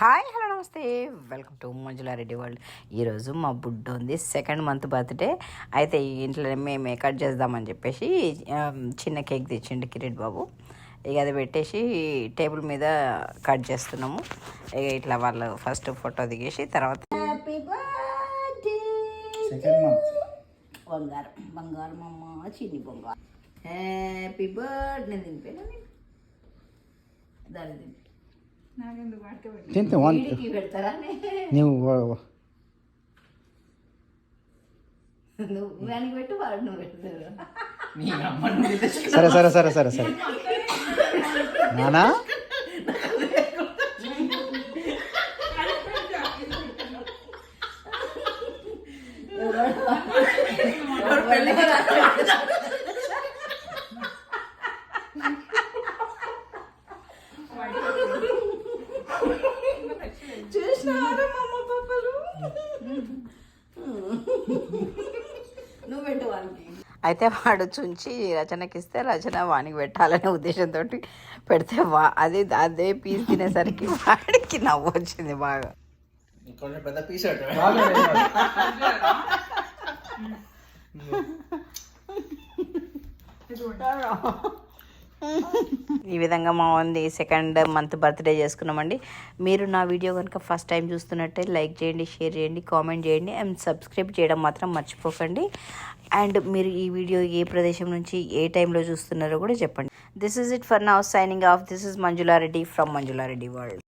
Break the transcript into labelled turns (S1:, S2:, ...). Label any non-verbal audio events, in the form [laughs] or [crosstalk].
S1: Hi hello నమస్తే. Welcome to Manjula Reddy world. ఈరోజు మా బుడ్డ ఉంది. సెకండ్ మంత్ బర్త్డే అయితే ఈ ఇంట్లో మేమే కట్ చేద్దామని చెప్పేసి చిన్న కేక్ తెచ్చిండు కిరీట్ బాబు. ఇక అది పెట్టేసి టేబుల్ మీద కట్ చేస్తున్నాము. ఇక ఇట్లా వాళ్ళు ఫస్ట్ ఫోటో దిగేసి తర్వాత హ్యాపీ బర్త్డే
S2: సెకండ్ మంత్
S1: బంగారం బంగారం అమ్మ చిన్ని బంగారం. హ్యాపీ బర్త్డే నేను దాన్ని తిని
S2: తింటే వన్
S1: వీడికి పెడతారా
S2: నీవు
S1: నువ్వు వానికి పెట్టు వాడు నువ్వు పెడతారు
S2: సరే సరే సరే సరే సరే నానా [laughs]
S1: నువ్వు పెట్టు వానికి. అయితే వాడు చుంచి రచనకి ఇస్తే రచన వానికి పెట్టాలనే ఉద్దేశంతో పెడితే వా అదే అదే పీస్ తినేసరికి వాడికి నవ్వు వచ్చింది బాగా.
S3: కొంచెం పెద్ద పీస్ [laughs]
S1: ఈ విధంగా మా ఉంది. సెకండ్ మంత్ బర్త్డే చేసుకున్నామండి. మీరు నా వీడియో కనుక ఫస్ట్ టైం చూస్తున్నట్టే లైక్ చేయండి షేర్ చేయండి కామెంట్ చేయండి అండ్ సబ్స్క్రైబ్ చేయడం మాత్రం మర్చిపోకండి. అండ్ మీరు ఈ వీడియో ఏ ప్రదేశం నుంచి ఏ టైంలో చూస్తున్నారో కూడా చెప్పండి. This is it for now signing off this is Manjula Reddy from Manjula Reddy world